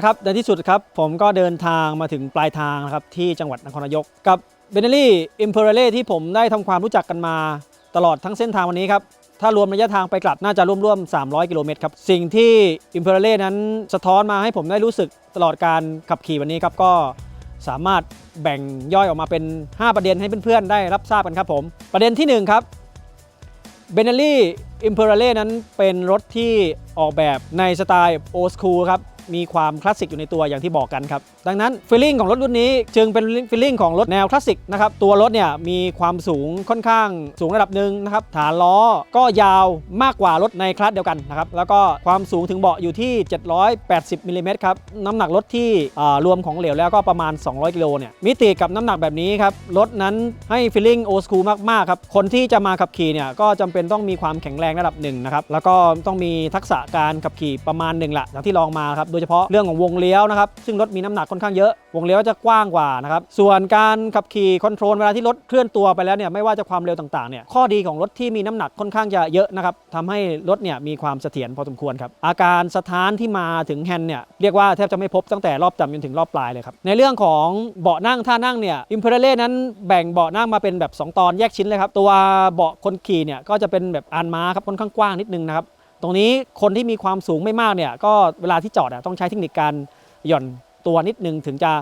ละครับในที่สุดครับผมก็เดินทางมาถึงปลายทางนะครับที่จังหวัดนครนายกกับเบเนลี่อิมเพอร์เล่ที่ผมได้ทำความรู้จักกันมาตลอดทั้งเส้นทางวันนี้ครับถ้ารวมระยะทางไปกลับน่าจะร่วมๆ 300 กิโลเมตรครับ สิ่งที่อิมเพอร์เล่นั้นสะท้อนมาให้ผมได้รู้สึกตลอดการขับขี่วันนี้ครับ ก็สามารถแบ่งย่อยออกมาเป็น 5 ประเด็นให้เพื่อนๆ ได้รับทราบกันครับผม ประเด็นที่หนึ่งครับเบเนลี่อิมเพอร์เล่นั้นเป็นรถที่ออกแบบในสไตล์โอ s คูลครับ มีความคลาสสิกอยู่ในตัวอย่างที่บอกกันครับดังนั้นฟีลลิ่งของรถรุ่นนี้จึงเป็นฟีลลิ่งของรถแนวคลาสสิกนะครับตัวรถเนี่ยมีความสูงค่อนข้างสูงระดับหนึ่งนะครับฐานล้อก็ยาวมากกว่ารถในคลาสเดียวกันนะครับแล้วก็ความสูงถึงเบาะอยู่ที่ 780มิลลิเมตรครับน้ำหนักรถที่รวมของเหลวแล้วก็ประมาณ 200กิโลเนี่ยมิติกับน้ำหนักแบบนี้ครับรถนั้นให้ฟีลลิ่งโอ s คูลมากๆครับคนที่จะมาขับขี่เนี่ยก็จำเป็นต้องมีความแข็งแรงระดับหนึ่งนะครับแล้วก็ต้องมีทักษะการขับขี่ประมาณหนึ่งละอย่างที่ลองมาครับโดยเฉพาะเรื่องของวงเลี้ยวนะครับซึ่งรถมีน้ำหนักค่อนข้างเยอะ วงเลี้ยวจะกว้างกว่านะครับส่วนการขับขี่คอนโทรลเวลาที่รถเคลื่อนตัวไปแล้วเนี่ยไม่ว่าจะความเร็วต่างๆเนี่ยข้อดีของรถที่มีน้ำหนักค่อนข้างจะเยอะนะครับทำให้รถเนี่ยมีความเสถียรพอสมควรครับอาการสถานที่มาถึงแฮนด์เนี่ยเรียกว่าแทบจะไม่พบตั้งแต่รอบต่ำจนถึงรอบปลายเลยครับในเรื่องของเบาะนั่งท่านั่งเนี่ยอิมเพรเล่นั้นแบ่งเบาะนั่งมาเป็นแบบ 2 ตอนแยกชิ้นเลยครับตัวเบาะคนขี่เนี่ยก็จะเป็นแบบอานม้าครับค่อนข้างกว้างนิดนึงนะครับ ตรงนี้คนที่มีความสูงไม่มากเนี่ยก็เวลาที่จอดอะต้องใช้เทคนิคการหย่อนตัวนิดนึงถึงจะ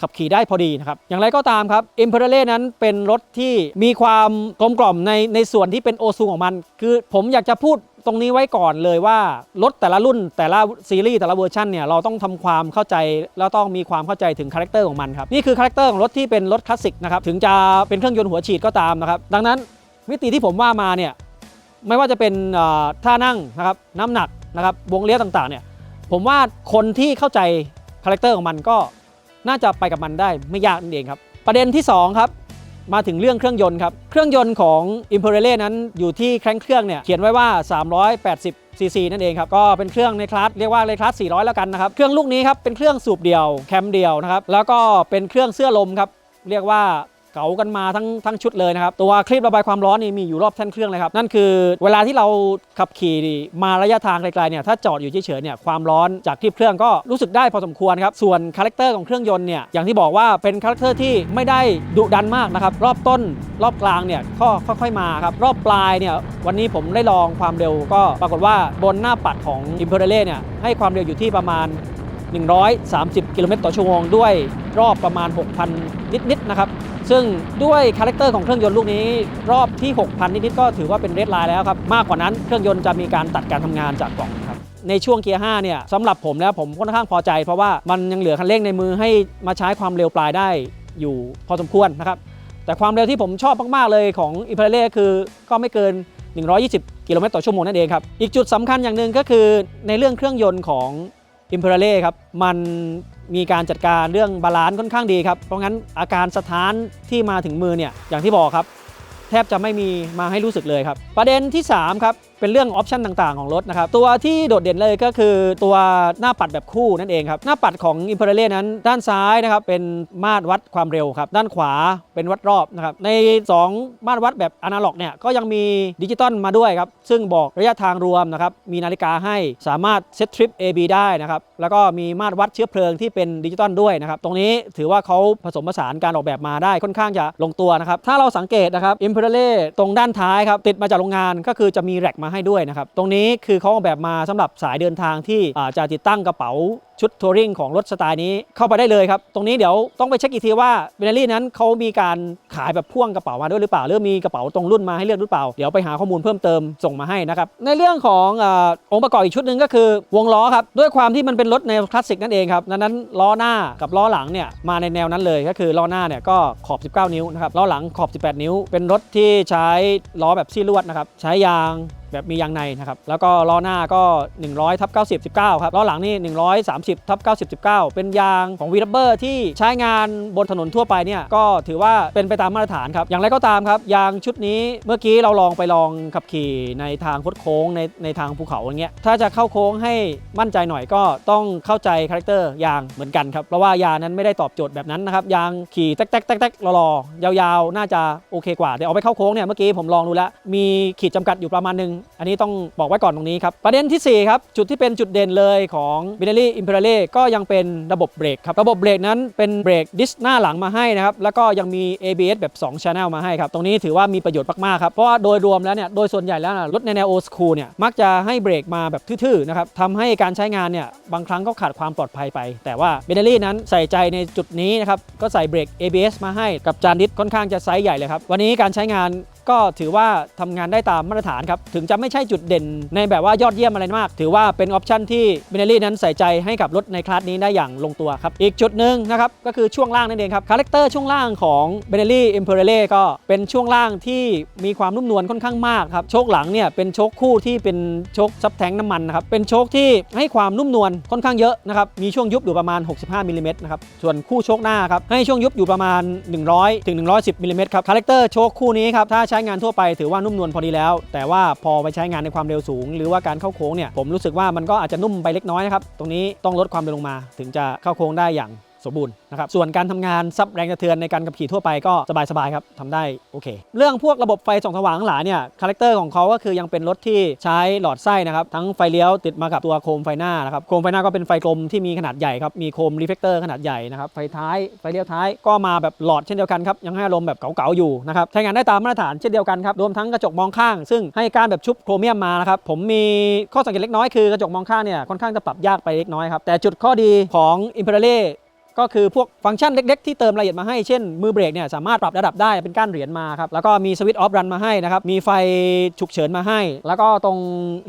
ขับขี่ได้พอดีนะครับ อย่างไรก็ตามครับ i m p e r i a l นั้นเป็นรถที่มีความกลมกล่อมในในส่วนที่เป็นโอซูของมัน คือผมอยากจะพูดตรงนี้ไว้ก่อนเลยว่า รถแต่ละรุ่นแต่ละซีรีส์แต่ละเวอร์ชันเนี่ยเราต้องทำความเข้าใจ แล้วต้องมีความเข้าใจถึงคาแรคเตอร์ของมันครับ นี่คือคาแรคเตอร์ของรถที่เป็นรถคลาสสิกนะครับ ถึงจะเป็นเครื่องยนต์หัวฉีดก็ตามนะครับ ดังนั้นมิติที่ผมว่ามาเนี่ย ไม่ว่าจะเป็นท่านั่งนะครับน้ำหนักนะครับวงเลี้ยวต่างๆเนี่ยผมว่าคนที่เข้าใจคาแรคเตอร์ของมันก็น่าจะไปกับมันได้ไม่ยากนั่นเองครับ ประเด็นที่ 2 ครับมาถึงเรื่องเครื่องยนต์ครับ เครื่องยนต์ของ i m p e r i a l นั้นอยู่ที่แครงเครื่องเนี่ยเขียนไว้ว่า 380 ซีซีนั่นเองครับ ก็เป็นเครื่องในคลาสเรียกว่าในคลาส 400 แล้วกันนะครับ เครื่องลูกนี้ครับเป็นเครื่องสูบเดียวแคมเดียวนะครับ แล้วก็เป็นเครื่องเสื้อลมครับ เรียกว่า เก๋ากันมาทั้งทั้งชุดเลยนะครับ ตัวคลิประบายความร้อนนี่มีอยู่รอบแท่นเครื่องเลยครับ นั่นคือเวลาที่เราขับขี่มาระยะทางไกลๆเนี่ยถ้าจอดอยู่เฉยๆเนี่ยความร้อนจากที่เครื่องก็รู้สึกได้พอสมควรครับ ส่วนคาแรคเตอร์ของเครื่องยนต์เนี่ยอย่างที่บอกว่าเป็นคาแรคเตอร์ที่ไม่ได้ดุดันมากนะครับรอบต้นรอบกลางเนี่ยก็ค่อยๆมาครับรอบปลายเนี่ยวันนี้ผมได้ลองความเร็วก็ปรากฏว่าบนหน้าปัดของ i m p e r i a l เนี่ยให้ความเร็วอยู่ที่ประมาณ 130 กิโลเมตรต่อชั่วโมงด้วยรอบประมาณ 6,000 นิดๆนะครับ ซึ่งด้วยคาแรคเตอร์ของเครื่องยนต์ลูกนี้ รอบที่ 6,000 นิดๆก็ถือว่าเป็นเรดไลน์แล้วครับมากกว่านั้นเครื่องยนต์จะมีการตัดการทำงานจากกล่องครับในช่วงเกียร์5เนี่ยสำหรับผมแล้วผมค่อนข้างพอใจ เพราะว่ามันยังเหลือคันเร่งในมือให้มาใช้ความเร็วปลายได้อยู่พอสมควรนะครับแต่ความเร็วที่ผมชอบมากๆเลยของอิพาเล่คือก็ไม่เกิน 120 กิโลเมตรต่อชั่วโมงนั่นเองครับอีกจุดสำคัญอย่างหนึ่งก็คือในเรื่องเครื่องยนต์ของอิมเพอร์เล่ครับมัน มีการจัดการเรื่องบาลานซ์ค่อนข้างดีครับ เพราะงั้นอาการสถานที่มาถึงมือเนี่ยอย่างที่บอกครับ แทบจะไม่มีมาให้รู้สึกเลยครับ ประเด็นที่ 3 ครับ เป็นเรื่องออปชันต่างๆ ของรถนะครับ ตัวที่โดดเด่นเลยก็คือตัวหน้าปัดแบบคู่นั่นเองครับ หน้าปัดของ i m p e r i a l นั้น ด้านซ้ายนะครับ เป็นมาตรวัดความเร็วครับ ด้านขวาเป็นวัดรอบนะครับ ใน 2 มาตรวัดแบบอนาล็อกเนี่ย ก็ยังมีดิจิตอลมาด้วยครับ ซึ่งบอกระยะทางรวมนะครับ มีนาฬิกาให้สามารถเซตทริป AB ได้นะครับ แล้วก็มีมาตรวัดเชื้อเพลิงที่เป็นดิจิตอลด้วยนะครับ ตรงนี้ถือว่าเขาผสมผสานการออกแบบมาได้ค่อนข้างจะลงตัวนะครับ ถ้าเราสังเกตนะครับ i m p e r i a l ตรงด้านท้ายครับติดมาจากโรงงานก็คือจะมีแร็กมาให้ด้วยนะครับ ตรงนี้คือเขาออกแบบมาสำหรับสายเดินทางที่จะติดตั้งกระเป๋า ชุดทัวริงของรถสไตล์นี้เข้าไปได้เลยครับ ตรงนี้เดี๋ยวต้องไปเช็คอีกทีว่าเบนลี่นั้นเขามีการขายแบบพ่วงกระเป๋ามาด้วยหรือเปล่าหรือมีกระเป๋าตรงรุ่นมาให้เลือกหรือเปล่า เดี๋ยวไปหาข้อมูลเพิ่มเติมส่งมาให้นะครับ ในเรื่องของอองค์ประกอบอีกชุดหนึ่งก็คือวงล้อครับ ด้วยความที่มันเป็นรถในคลาสสิกนั่นเองครับดังนั้นล้อหน้ากับล้อหลังเนี่ยมาในแนวนั้นเลยก็คือล้อหน้าเนี่ยก็ขอบ 19 นิ้วนะครับล้อหลังขอบ 18 นิ้ว เป็นรถที่ใช้ล้อแบบซี่ลวดนะครับใช้ยางแบบมียางในนะครับแล้วก็ล้อหน้าก็ 100ทับ90 19ครับล้อหลังนี่130ทับ90 19 เป็นยางของวีรับเบอร์ที่ใช้งานบนถนนทั่วไปเนี่ยก็ถือว่าเป็นไปตามมาตรฐานครับ อย่างไรก็ตามครับ ยางชุดนี้เมื่อกี้เราลองไปลองขับขี่ในทางคดโค้งในในทางภูเขาอย่างเงี้ยถ้าจะเข้าโค้งให้มั่นใจหน่อยก็ต้องเข้าใจคาแรคเตอร์ยางเหมือนกันครับเพราะว่ายางนั้นไม่ได้ตอบโจทย์แบบนั้นนะครับยางขี่แต๊กแต๊กแต๊กแต๊กรอๆยาวๆ น่าจะโอเคกว่าเดี๋ยวเอาไปเข้าโค้งเนี่ยเมื่อกี้ผมลองดูแล้วมีขีดจำกัดอยู่ประมาณหนึงอันนี้ต้องบอกไว้ก่อนตรงนี้ครับประเด็นทีสี่4ครับจุดที่เป็นจุดเด่นเลยของ b i n a r y i m p e r i Imperiale ก็ยังเป็นระบบเบรกครับ ระบบเบรกนั้นเป็นเบรกดิสหน้าหลังมาให้นะครับ แล้วก็ยังมี ABS แบบ 2 Channel มาให้ครับ ตรงนี้ถือว่ามีประโยชน์มากๆครับ เพราะว่าโดยรวมแล้วเนี่ย โดยส่วนใหญ่แล้วรถในแนวโอสคูลเนี่ย มักจะให้เบรกมาแบบทื่อๆนะครับทำให้การใช้งานเนี่ย บางครั้งก็ขาดความปลอดภัยไป แต่ว่าเบเนลี่นั้นใส่ใจในจุดนี้นะครับ ก็ใส่เบรก ABS มาให้กับจานดิสค่อนข้างจะไซส์ใหญ่เลยครับ วันนี้การใช้งาน ก็ถือว่าทำงานได้ตามมาตรฐานครับ ถึงจะไม่ใช่จุดเด่นในแบบว่ายอดเยี่ยมอะไรมาก ถือว่าเป็นออปชันที่เบเนลี่นั้นใส่ใจให้กับรถในคลาสนี้ได้อย่างลงตัวครับ อีกจุดหนึ่งนะครับก็คือช่วงล่างนั่นเองครับคาแรคเตอร์ช่วงล่างของเบเนลี่อิมเพอร์เล่ก็เป็นช่วงล่างที่มีความนุ่มนวลค่อนข้างมากครับโชคหลังเนี่ยเป็นโชคคู่ที่เป็นโชคซับแทงน้ำมันนะครับเป็นโชคที่ให้ความนุ่มนวลค่อนข้างเยอะนะครับมีช่วงยุบอยู่ประมาณ 65มิลลิเมตรนะครับส่วนคู่โชคหน้าครับให้ช่วงยุบอยู่ประมาณ 100ถึง110มิลลิเมตรครับคาแรคเตอร์โชคคู่นี้ครับถ้าใช้้งานทั่วไปถือว่านุ่มนวลพอดีแล้ว แต่ว่าพอไปใช้งานในความเร็วสูง หรือว่าการเข้าโค้งเนี่ยผมรู้สึกว่ามันก็อาจจะนุ่มไปเล็กน้อยนะครับตรงนี้ต้องลดความเร็วลงมา ถึงจะเข้าโค้งได้อย่าง สมบูรณ์นะครับส่วนการทำงานซับแรงกระเทือนในการขับขี่ทั่วไปก็สบายๆครับทำได้โอเค เรื่องพวกระบบไฟส่องสว่างทั้งหลายเนี่ยคาแรคเตอร์ของเขาก็คือยังเป็นรถที่ใช้หลอดไส้นะครับทั้งไฟเลี้ยวติดมากับตัวโคมไฟหน้านะครับโคมไฟหน้าก็เป็นไฟกลมที่มีขนาดใหญ่ครับมีโคมรีเฟกเตอร์ขนาดใหญ่นะครับไฟท้ายไฟเลี้ยวท้ายก็มาแบบหลอดเช่นเดียวกันครับยังให้อารมณ์แบบเก๋าๆอยู่นะครับใช้งานได้ตามมาตรฐานเช่นเดียวกันครับรวมทั้งกระจกมองข้าง ซึ่งให้การแบบชุบโครเมียมมานะครับผมมีข้อสังเกตเล็กน้อยคือกระจกมองข้างเนี่ยค่อนข้างจะปรับยากไปเล็กน้อยครับแต่จุดข้อดีของ i m p e r i a l ก็คือพวกฟังก์ชันเล็ก ๆ ที่เติมรายละเอียดมาให้ เช่นมือเบรกเนี่ยสามารถปรับระดับได้เป็นก้านเหรียญมาครับ แล้วก็มีสวิตช์ออฟรันมาให้นะครับ มีไฟฉุกเฉินมาให้ แล้วก็ตรง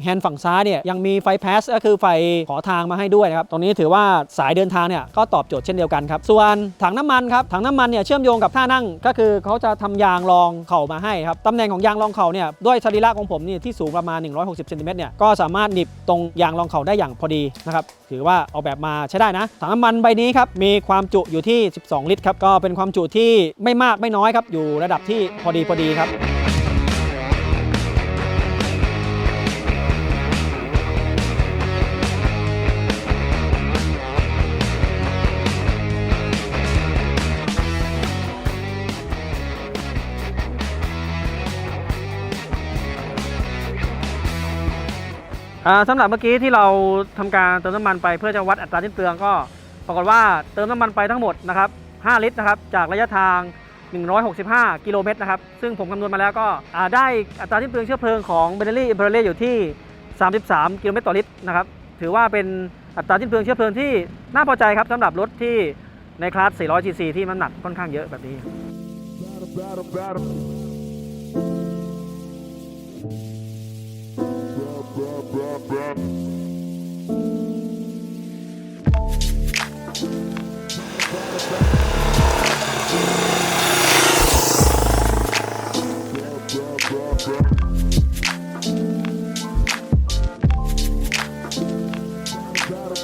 แฮนด์ฝั่งซ้ายเนี่ยยังมีไฟแพสก็คือไฟขอทางมาให้ด้วยนะครับ ตรงนี้ถือว่าสายเดินทางเนี่ยก็ตอบโจทย์เช่นเดียวกันครับ ส่วนถังน้ำมันครับ ถังน้ำมันเนี่ยเชื่อมโยงกับท่านั่ง ก็คือเขาจะทำยางรองเข่ามาให้ครับ ตำแหน่งของยางรองเข่าเนี่ยด้วยสรีระของผมเนี่ยที่สูงประมาณ 160เซนติเมตรเนี่ยก็สามารถหนีบตรงยางรองเข่าได้อย่างพอดีนะครับ ถือว่าออกแบบมาใช้ได้นะ ถังน้ำมันใบนี้ครับมีความจุอยู่ที่ 12 ลิตรครับ ก็เป็นความจุที่ไม่มากไม่น้อยครับ อยู่ระดับที่พอดีพอดีครับอ่าสำหรับเมื่อกี้ที่เราทำการเติมน้ำมันไปเพื่อจะวัดอัตราสิ้นเปลืองก็ ปรากฏว่าเติมน้ำมันไปทั้งหมดนะครับ 5 ลิตรนะครับ จากระยะทาง 165 กิโลเมตรนะครับ ซึ่งผมคำนวณมาแล้วก็ได้อัตราสิ้นเปลืองเชื้อเพลิงของเบเนลี่อิมเพรเล่อยู่ที่ 33 กิโลเมตรต่อลิตรนะครับ ถือว่าเป็นอัตราสิ้นเปลืองเชื้อเพลิงที่น่าพอใจครับสำหรับรถที่ในคลาส 400 cc ที่มันหนักค่อนข้างเยอะแบบนี้ Battle, battle, battle. Battle,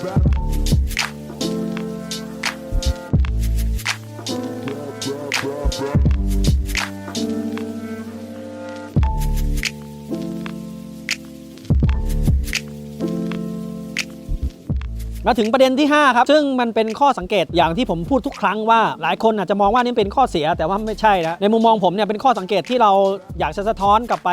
battle. มาถึงประเด็นที่ 5 ครับ ซึ่งมันเป็นข้อสังเกตอย่างที่ผมพูดทุกครั้งว่าหลายคนอาจจะมองว่านี่เป็นข้อเสียแต่ว่าไม่ใช่นะในมุมมองผมเนี่ยเป็นข้อสังเกตที่เราอยากจะสะท้อนกลับไป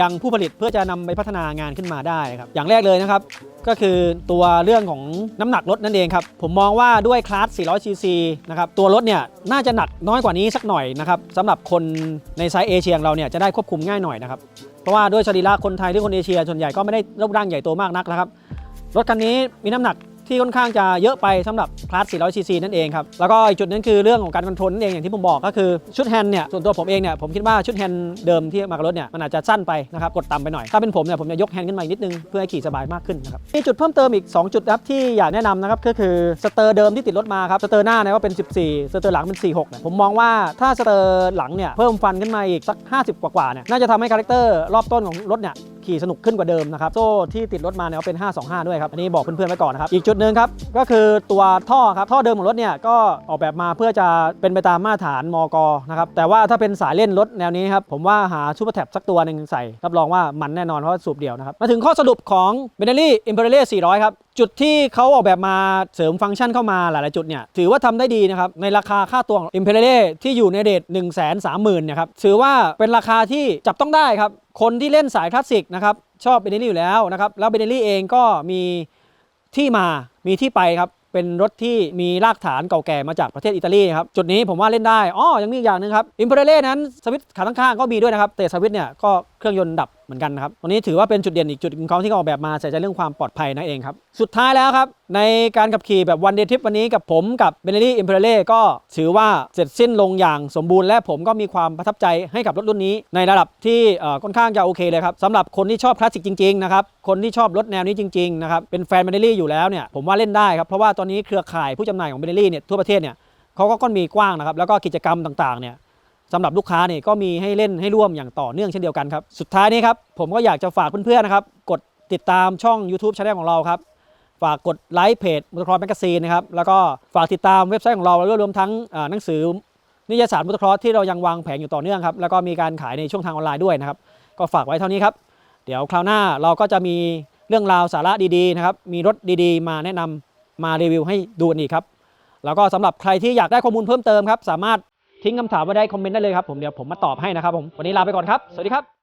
ยังผู้ผลิตเพื่อจะนำไปพัฒนางานขึ้นมาได้ครับอย่างแรกเลยนะครับ ก็คือตัวเรื่องของน้ำหนักรถนั่นเองครับ ผมมองว่าด้วยคลาส 400 ซีซีนะครับตัวรถเนี่ยน่าจะหนักน้อยกว่านี้สักหน่อยนะครับสำหรับคนในไซส์เอเชียของเราเนี่ยจะได้ควบคุมง่ายหน่อยนะครับเพราะว่าด้วยสรีระคนไทยหรือคนเอเชียส่วนใหญ่ก็ไม่ได้รูปร่างใหญ่โตมากนักนะครับ รถคันนี้มีน้ำหนักที่ค่อนข้างจะเยอะไปสำหรับคลาส 400 ซีซีนั่นเองครับ แล้วก็อีกจุดนึงคือเรื่องของการคอนโทรลนั่นเองอย่างที่ผมบอกก็คือชุดแฮนด์เนี่ยส่วนตัวผมเองเนี่ยผมคิดว่าชุดแฮนด์เดิมที่มากับรถเนี่ยมันอาจจะสั้นไปนะครับกดต่ำไปหน่อย ถ้าเป็นผมเนี่ยผมจะยกแฮนด์ขึ้นมาอีกนิดนึงเพื่อให้ขี่สบายมากขึ้นนะครับมีจุดเพิ่มเติมอีก 2 จุดครับที่อยากแนะนำนะครับก็คือสเตอร์เดิมที่ติดรถมาครับสเตอร์หน้าเนี่ยว่าเป็น 14 สเตอร์หลังเป็น 46เนี่ยผมมองว่าถ้าสเตอร์หลังเนี่ยเพิ่มฟันขึ้นมาอีกสัก 50 กว่าๆเนี่ยน่าจะทำให้คาแรคเตอร์รอบต้นของรถเนี่ย ขี่สนุกขึ้นกว่าเดิมนะครับ โซ่ที่ติดรถมาเนี่ยเป็น 525 ด้วยครับ อันนี้บอกเพื่อนๆไว้ก่อนนะครับ อีกจุดหนึ่งครับ ก็คือตัวท่อครับ ท่อเดิมของรถเนี่ยก็ออกแบบมาเพื่อจะเป็นไปตามมาตรฐานมกนะครับ แต่ว่าถ้าเป็นสายเล่นรถแนวนี้ครับ ผมว่าหาซูเปอร์แท็บสักตัวหนึ่งใส่ รับรองว่ามันแน่นอนเพราะว่าสูบเดียวนะครับ มาถึงข้อสรุปของ b e n e l l i i m p e r i a l 400 ครับ จุดที่เขาออกแบบมาเสริมฟังก์ชันเข้ามาหลาย ๆ จุดเนี่ยถือว่าทำได้ดีนะครับ ในราคาค่าตัวของ i m p e r i a ที่อยู่ในเรท1 3 0 0 0 0เนี่ยครับถือว่าเป็นราคาที่จับต้องได้ครับ คนที่เล่นสายคลาสสิกนะครับชอบเบเนลี่อยู่แล้วนะครับแล้วเบเนลี่เองก็มีที่มามีที่ไปครับเป็นรถที่มีรากฐานเก่าแก่มาจากประเทศอิตาลีครับ จุดนี้ผมว่าเล่นได้อ๋อยังมีอีกอย่างหนึงครับ อิมเพรเล่นั้นสวิตช์ขาข้างก็มีด้วยนะครับ แต่สวิตช์เนี่ยก็เครื่องยนต์ดับ เหมือนกันนะครับวันนี้ถือว่าเป็นจุดเด่นอีกจุดหนึ่งของเขาที่เขาออกแบบมาใส่ใจเรื่องความปลอดภัยนั่นเองครับ สุดท้ายแล้วครับ ในการขับขี่แบบวันเดย์ทริปวันนี้กับผมกับเบนลี่อิมเพรเล่ก็ถือว่าเสร็จสิ้นลงอย่างสมบูรณ์และผมก็มีความประทับใจให้กับรถรุ่นนี้ ในระดับที่ค่อนข้างจะโอเคเลยครับสำหรับคนที่ชอบคลาสสิกจริงๆนะครับคนที่ชอบรถแนวนี้จริงๆนะครับเป็นแฟนเบนลี่อยู่แล้วเนี่ยผมว่าเล่นได้ครับเพราะว่าตอนนี้เครือข่ายผู้จำหน่ายของเบนลี่เนี่ยทั่วประเทศเนี่ยเขาก็ค่อนมีกว้างนะครับแล้วก็กิจกรรมต่างๆเนี่ย สำหรับลูกค้าเนี่ยก็มีให้เล่นให้ร่วมอย่างต่อเนื่องเช่นเดียวกันครับ สุดท้ายนี้ครับผมก็อยากจะฝากเพื่อนๆนะครับกดติดตามช่อง YouTube c h anel ของเราครับฝากกดไลค์เพจมอเตครอสแมกกาซีนนะครับแล้วก็ฝากติดตามเว็บไซต์ของเราแล้วรวมทั้งหนังสือนิยสารมอเตครอสที่เรายังวางแผงอยู่ต่อเนื่องครับแล้วก็มีการขายในช่องทางออนไลน์ด้วยนะครับก็ฝากไว้เท่านี้ครับเดี๋ยวคราวหน้าเราก็จะมีเรื่องราวสาระดีๆนะครับมีรถดีๆ มาแนะนำมารีวิวให้ดูกันอีกครับแล้วก็สำหรับใครที่อยากได้ข้อมูลเพิ่มเติมครับสามารถ ทิ้งคำถามไว้ได้คอมเมนต์ได้เลยครับผมเดี๋ยวผมมาตอบให้นะครับผมวันนี้ลาไปก่อนครับ สวัสดีครับ